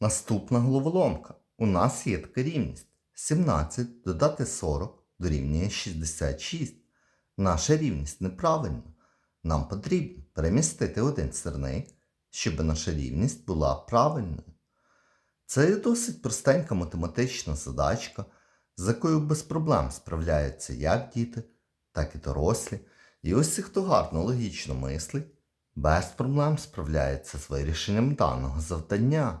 Наступна головоломка. У нас є така рівність. 17 додати 40 дорівнює 66. Наша рівність неправильна. Нам потрібно перемістити один сірник, щоб наша рівність була правильною. Це досить простенька математична задачка, з якою без проблем справляються як діти, так і дорослі. І ось ці, хто гарно логічно мислить, без проблем справляється з вирішенням даного завдання.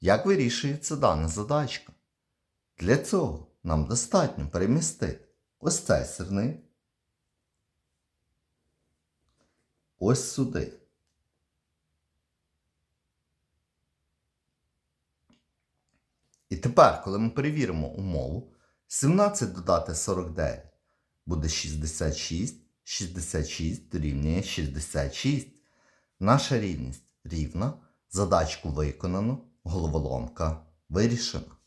Як вирішується дана задачка? Для цього нам достатньо перемістити ось цей сірник ось сюди. І тепер, коли ми перевіримо умову, 17 додати 49 буде 66, 66 дорівнює 66. Наша рівність рівна, задачку виконано, головоломка вирішена.